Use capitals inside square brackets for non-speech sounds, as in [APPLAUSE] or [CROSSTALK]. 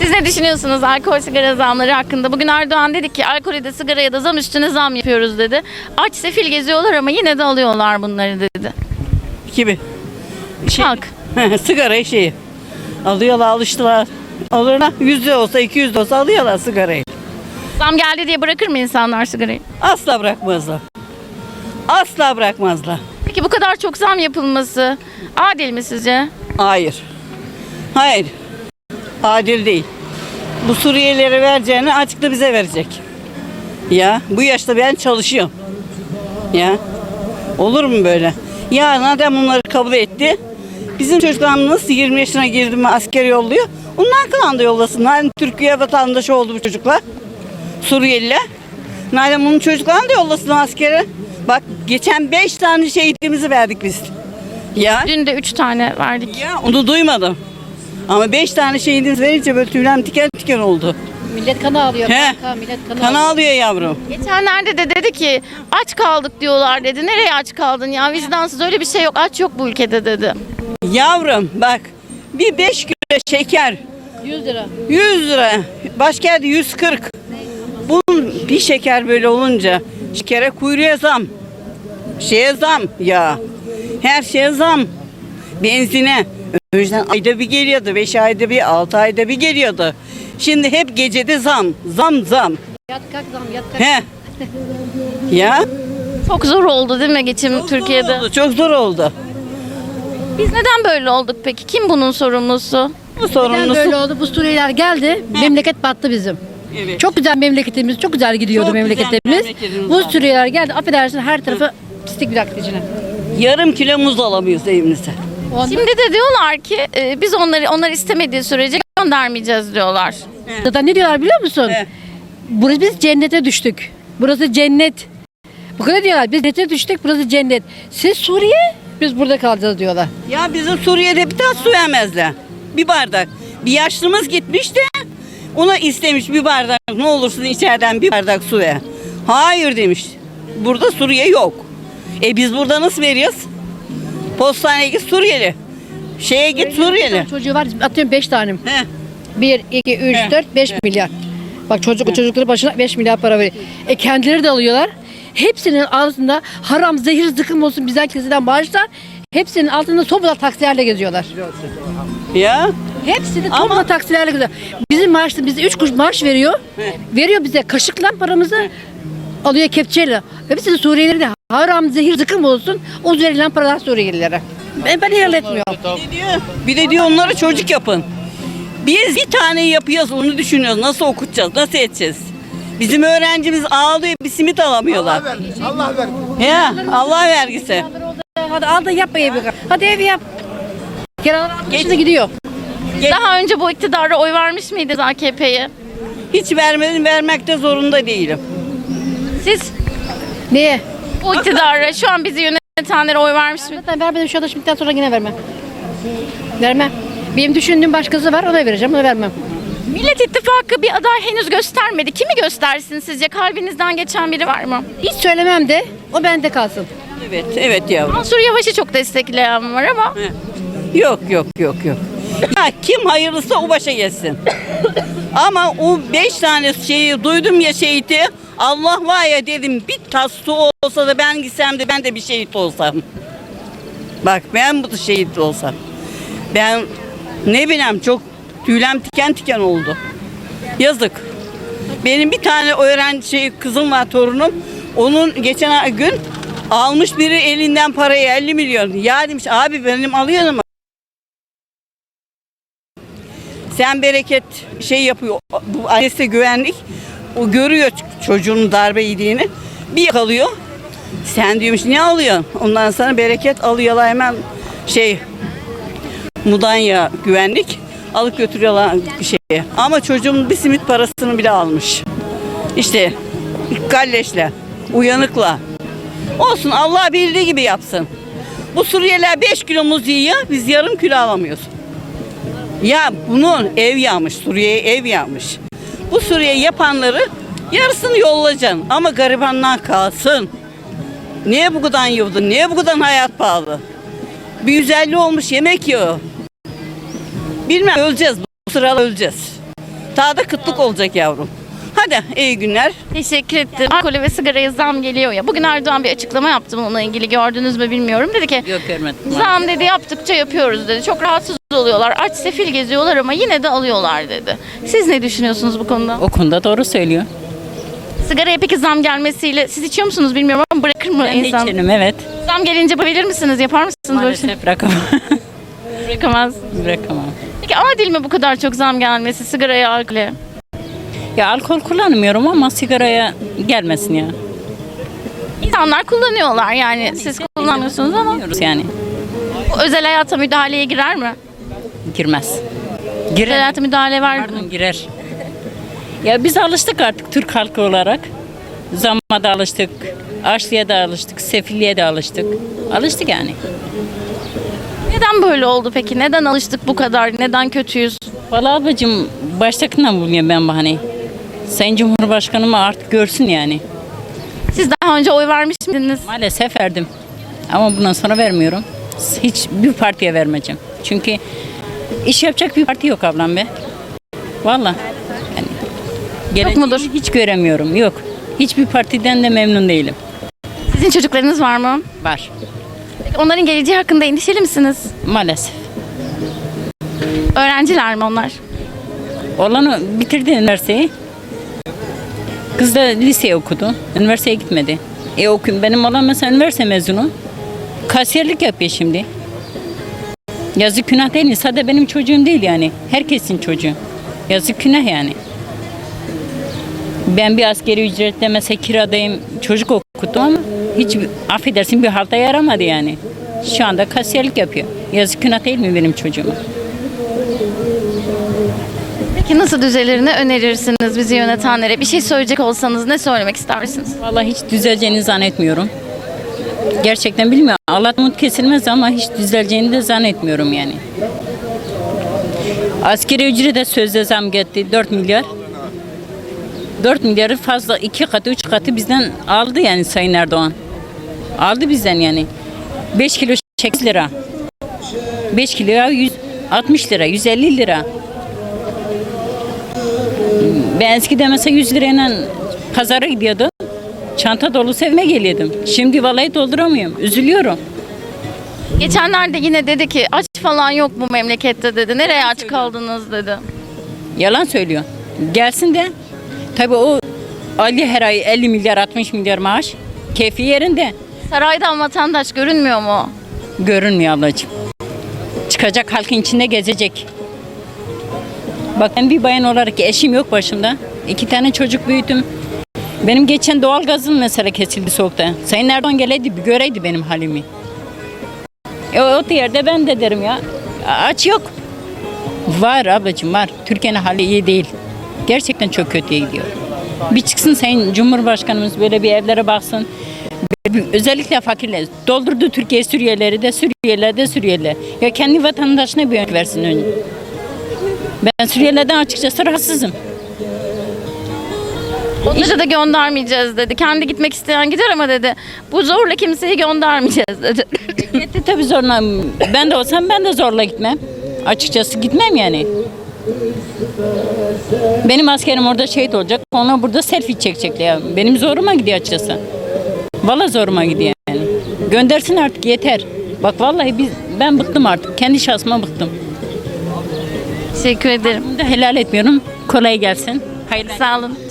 Siz ne düşünüyorsunuz alkol sigara zamları hakkında? Bugün Erdoğan dedi ki alkolü de sigaraya da zam üstüne zam yapıyoruz dedi. Aç sefil geziyorlar ama yine de alıyorlar bunları dedi. Gibi. Şey, Halk. sigara şeyi. Alıyorlar alıştılar. Alırlar 100 lira olsa 200 lira olsa alıyorlar sigarayı. Zam geldi diye bırakır mı insanlar sigarayı? Asla bırakmazlar. Asla bırakmazlar. Peki bu kadar çok zam yapılması adil mi sizce? Hayır. Hayır. Adil değil. Bu Suriyelilere vereceğini açıkta bize verecek. Ya bu yaşta ben çalışıyorum. Ya olur mu böyle? Ya madem bunları kabul etti. Bizim çocuklarımız nasıl 20 yaşına girdi mi asker yolluyor? Onlar kalan da yollasın. Hani Türkiye vatandaşı oldu bu çocuklar. Suriyeliler. Madem bunun çocuklarını da yollasın askere. Bak geçen 5 tane şehitliğimizi verdik biz. Ya. Dün de 3 tane verdik. Ya onu duymadım. Ama beş tane şehidimiz verince böyle tüylerim tiken tiken oldu. Millet kanı alıyor. He. Kanka, millet kanı Kan alıyor. ağlıyor yavrum. Geçenlerde de dedi ki aç kaldık diyorlar dedi. Nereye aç kaldın ya vicdansız öyle bir şey yok aç yok bu ülkede dedi. Yavrum bak bir beş kilo şeker 100 lira. 100 lira. Başka yerde 140. Bunun bir şeker böyle olunca şekere kuyruğa zam. Şeye zam ya. Her şeye zam. Benzine. Önceden ayda bir geliyordu. Beş ayda bir, altı ayda bir geliyordu. Şimdi hep gecede zam. Zam zam. Yat kalk zam yat kalk. He. Ya. Çok zor oldu değil mi geçim Türkiye'de? Zor oldu, çok zor oldu. Biz neden böyle olduk peki? Kim bunun sorumlusu? Bu Neden sorumlusu. böyle oldu? Bu Suriyeliler geldi. Memleket battı bizim. Evet. Çok güzel memleketimiz, çok güzel gidiyordu Çok memleketimiz. Bu. Suriyeliler geldi. Affedersin her tarafı pislik bir içine. Yarım kilo muz alamıyoruz evimize. Şimdi de diyorlar ki e, biz onları onlar istemediği sürece göndermeyeceğiz diyorlar. Zaten ne diyorlar biliyor musun? He. Burası biz cennete düştük. Burası cennet. Bu kadar diyorlar. Biz cennete düştük. Burası cennet. Siz Suriye, biz burada kalacağız diyorlar. Ya bizim Suriye'de bir tane su vermezler. Bir bardak. Bir yaşlımız gitmiş de ona istemiş bir bardak. Ne olursun içeriden bir bardak su ver. Hayır demiş. Burada Suriye yok. E biz burada nasıl veriyoruz? Postaneye git Suriyeli. Şeye git Suriyeli. Çocuğu var atıyorum 5 tane. He. 1, 2, 3, He. 4, 5 milyar. Bak çocuk çocukları başına 5 milyar para veriyor. E kendileri de alıyorlar. Hepsinin altında haram, zehir, zıkkım olsun bizden kesilen bağışlar. Hepsinin altında topla taksilerle geziyorlar. Ya. Hepsini Ama- topla taksilerle geziyor. Bizim maaşta bize 3 kuruş maaş veriyor. He. Veriyor bize kaşıkla paramızı. Alıyor kepçeyle. Hepsini Suriyelileri de haram, zehir, zıkkım olsun. O verilen paralar Suriyelilere. Ben, ben hayal etmiyorum. Bir de diyor, bir de diyor onlara çocuk yapın. Biz bir tane yapıyoruz onu düşünüyoruz. Nasıl okutacağız? Nasıl edeceğiz? Bizim öğrencimiz ağlıyor bir simit alamıyorlar. Allah ver. Ya Allah vergisi. Hadi al da yap evi. Hadi evi yap. Kiralar Geç. gidiyor. Daha önce bu iktidara oy vermiş miydiniz AKP'ye? Hiç vermedim, vermekte zorunda değilim. Siz Niye? Bu iktidara şu an bizi yönetenlere oy vermiş mi? Zaten vermedim şu anda şimdiden sonra yine vermem. Vermem. Benim düşündüğüm başkası var ona vereceğim ona vermem. Millet İttifakı bir aday henüz göstermedi. Kimi göstersin sizce? Kalbinizden geçen biri var mı? Hiç söylemem de o bende kalsın. Evet, evet yavrum. Mansur Yavaş'ı çok destekleyen var ama Yok, yok, yok, yok. Ya kim hayırlısı o başa geçsin. Ama o beş tane şeyi duydum ya şehiti. Allah var ya dedim bir tas su olsa da ben gitsem de ben de bir şehit olsam. Bak ben bu şehit olsam. Ben ne bileyim çok tüylem tiken tiken oldu. Yazık. Benim bir tane öğrenci şey, kızım var torunum. Onun geçen gün almış biri elinden parayı 50 milyon. Ya demiş abi benim alıyorum sen bereket şey yapıyor. Bu annesi güvenlik. O görüyor çocuğun darbe yediğini. Bir yakalıyor. Sen diyormuş ne alıyorsun? Ondan sonra bereket alıyorlar hemen şey Mudanya güvenlik alıp götürüyorlar bir şeye. Ama çocuğun bir simit parasını bile almış. İşte galleşle, uyanıkla. Olsun Allah bildiği gibi yapsın. Bu Suriyeliler 5 kilo muz yiyor, biz yarım kilo alamıyoruz. Ya bunun ev yağmış, Suriye'ye ev yağmış. Bu Suriye yapanları yarısını yollayacaksın ama garibandan kalsın. Niye bu kadar yıldın? Niye bu kadar hayat pahalı? Bir 150 olmuş yemek yiyor. Bilmem öleceğiz. Bu sırada öleceğiz. Daha da kıtlık olacak yavrum. Hadi iyi günler. Teşekkür ettim. Alkole ve sigaraya zam geliyor ya. Bugün Erdoğan bir açıklama yaptı bununla ilgili. Gördünüz mü bilmiyorum. Dedi ki Yok görmedim. zam dedi yaptıkça yapıyoruz dedi. Çok rahatsız oluyorlar. Aç sefil geziyorlar ama yine de alıyorlar dedi. Siz ne düşünüyorsunuz bu konuda? O konuda doğru söylüyor. Sigaraya peki zam gelmesiyle siz içiyor musunuz bilmiyorum ama bırakır mı Ben de insan? içerim evet. Zam gelince verir misiniz? Yapar mısınız böyle şey? Maalesef bırakamam. [LAUGHS] Bırakamaz. bırakamam. Peki adil mi bu kadar çok zam gelmesi sigaraya, alkole? Ya alkol kullanmıyorum ama sigaraya gelmesin ya. İnsanlar kullanıyorlar yani. Siz kullanmıyorsunuz ama Diyoruz yani. bu özel hayata müdahaleye girer mi? Girmez. Özel Girer. hayata müdahale var mı? Pardon girer. Ya biz alıştık artık Türk halkı olarak. Zamma da alıştık. Açlığa da alıştık. Sefilliğe de alıştık. Alıştık yani. Neden böyle oldu peki? Neden alıştık bu kadar? Neden kötüyüz? Vallahi ablacığım baştakinden buluyorum ben bahane. Sayın Cumhurbaşkanımı artık görsün yani. Siz daha önce oy vermiş miydiniz? Maalesef verdim. Ama bundan sonra vermiyorum. Hiç bir partiye vermeyeceğim. Çünkü iş yapacak bir parti yok ablam be. Vallahi. Yani geleceğini mudur? Hiç göremiyorum. Yok. Hiçbir partiden de memnun değilim. Sizin çocuklarınız var mı? Var. Peki onların geleceği hakkında endişeli misiniz? Maalesef. Öğrenciler mi onlar? Olanı bitirdi üniversiteyi. Kız da liseye okudu. Üniversiteye gitmedi. E okuyun. Benim olan mesela üniversite mezunu. Kasiyerlik yapıyor şimdi. Yazık günah değil? Sadece benim çocuğum değil yani. Herkesin çocuğu. Yazık günah yani. Ben bir askeri ücretle mesela kiradayım. Çocuk okuttum ama hiç affedersin bir halta yaramadı yani. Şu anda kasiyerlik yapıyor. Yazık günah değil mi benim çocuğuma? Peki nasıl düzelerini önerirsiniz bizi yönetenlere? Bir şey söyleyecek olsanız ne söylemek istersiniz? Vallahi hiç düzeleceğini zannetmiyorum. Gerçekten bilmiyorum. Allah umut kesilmez ama hiç düzeleceğini de zannetmiyorum yani. Askeri ücrete de sözde zam gitti 4 milyar. 4 milyarı fazla iki katı üç katı bizden aldı yani Sayın Erdoğan. Aldı bizden yani. 5 kilo çek lira. 5 kilo 160 lira, 150 lira. Ben eskiden mesela 100 lirayla pazara gidiyordum. Çanta dolusu evime geliyordum. Şimdi vallahi dolduramıyorum. Üzülüyorum. Geçenlerde yine dedi ki aç falan yok bu memlekette dedi. Nereye aç kaldınız dedi. Yalan söylüyor. Gelsin de tabii o Ali her ay 50 milyar 60 milyar maaş. Keyfi yerinde. Saraydan vatandaş görünmüyor mu? Görünmüyor ablacığım. Çıkacak halkın içinde gezecek. Bak ben bir bayan olarak eşim yok başımda. İki tane çocuk büyüttüm. Benim geçen doğalgazım mesela kesildi soğukta. Sayın Erdoğan geleydi bir göreydi benim halimi. E, o yerde ben de derim ya. Aç yok. Var ablacığım var. Türkiye'nin hali iyi değil. Gerçekten çok kötüye gidiyor. Bir çıksın Sayın Cumhurbaşkanımız böyle bir evlere baksın. Özellikle fakirler. Doldurdu Türkiye Suriyelileri de Suriyeliler de Suriyeliler. Ya kendi vatandaşına bir örnek versin önce. Ben Suriyelilerden açıkçası rahatsızım. Onları da göndermeyeceğiz dedi. Kendi gitmek isteyen gider ama dedi. Bu zorla kimseyi göndermeyeceğiz dedi. Gitti tabii zorla. Ben de olsam ben de zorla gitmem. Açıkçası gitmem yani. Benim askerim orada şehit olacak. Ona burada selfie çekecekler. Ya. Benim zoruma gidiyor açıkçası. Vallahi zoruma gidiyor yani. Göndersin artık yeter. Bak vallahi biz ben bıktım artık. Kendi şahsıma bıktım. Teşekkür ederim. Bunu da helal etmiyorum. Kolay gelsin. Hayırlı Sağ olun.